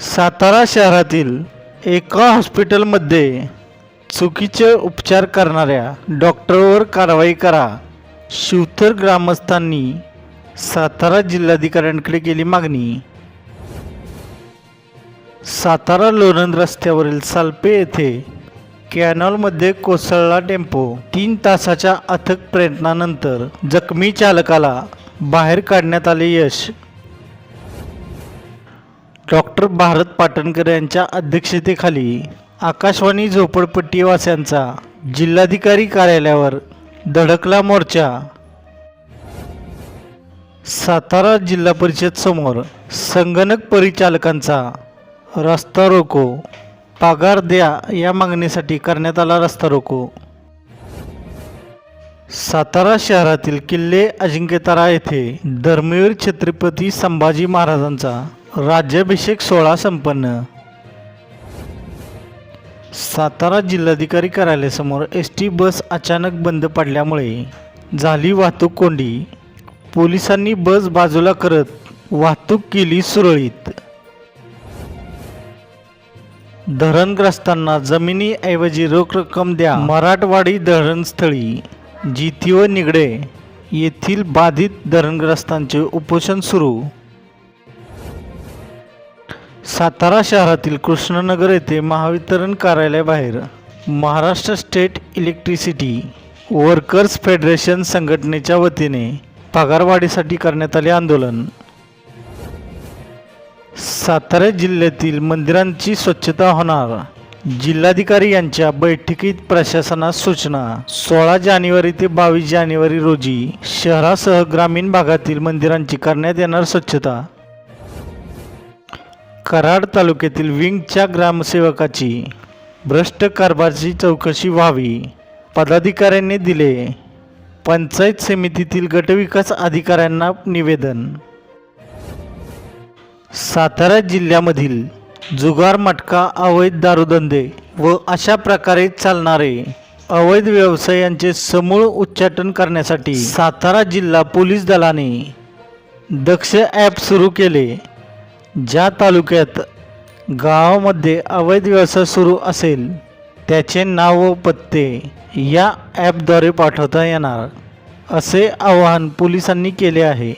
सातारा शहरातील एका हॉस्पिटलमध्ये चुकीचे उपचार करणाऱ्या डॉक्टरवर कारवाई करा शिवथर ग्रामस्थांनी सातारा जिल्हाधिकाऱ्यांकडे केली मागणी. सातारा लोणंद रस्त्यावरील सालपे येथे कॅनॉलमध्ये कोसळला टेम्पो. तीन तासाच्या अथक प्रयत्नानंतर जखमी चालकाला बाहेर काढण्यात आले यश. डॉक्टर भारत पाटणकर यांच्या अध्यक्षतेखाली आकाशवाणी झोपडपट्टीवासियांचा जिल्हाधिकारी कार्यालयावर धडकला मोर्चा. सातारा जिल्हा परिषद समोर संगणक परिचालकांचा रस्ता रोको. पगार द्या या मागणीसाठी करण्यात आला रस्ता रोको. सातारा शहरातील किल्ले अजिंक्यतारा येथे धर्मवीर छत्रपती संभाजी महाराजांचा राज्याभिषेक सोहळा संपन्न. सातारा जिल्हाधिकारी कार्यालयासमोर एस टी बस अचानक बंद पडल्यामुळे झाली वाहतूक कोंडी. पोलिसांनी बस बाजूला करत वाहतूक केली सुरळीत. धरणग्रस्तांना जमिनीऐवजी रोख रक्कम द्या. मराठवाडी धरणस्थळी जीती व निगडे येथील बाधित धरणग्रस्तांचे उपोषण सुरू. सातारा शहरातील कृष्णनगर येथे महावितरण कार्यालयाबाहेर Maharashtra state electricity workers federation संघटनेच्या वतीने पगारवाढीसाठी करण्यात आले आंदोलन. सातारा जिल्ह्यातील मंदिरांची स्वच्छता होणार जिल्हाधिकारी यांच्या बैठकीत प्रशासनास सूचना. सोळा जानेवारी ते बावीस जानेवारी रोजी शहरासह ग्रामीण भागातील मंदिरांची करण्यात येणार स्वच्छता. कराड तालुक्यातील विंगच्या ग्रामसेवकाची भ्रष्ट कारभारची चौकशी व्हावी. पदाधिकाऱ्यांनी दिले पंचायत समितीतील गटविकास अधिकाऱ्यांना निवेदन. सातारा जिल्ह्यामधील जुगार मटका अवैध दारूधंदे व अशा प्रकारे चालणारे अवैध व्यवसायांचे समूळ उच्चाटन करण्यासाठी सातारा जिल्हा पोलीस दलाने दक्ष ॲप सुरू केले. ज्या तालुक्यात गावामध्ये अवैध व्यवसाय सुरू असेल त्याचे नाव व पत्ते या ॲपद्वारे पाठवता येणार असे आवाहन पोलिसांनी केले आहे.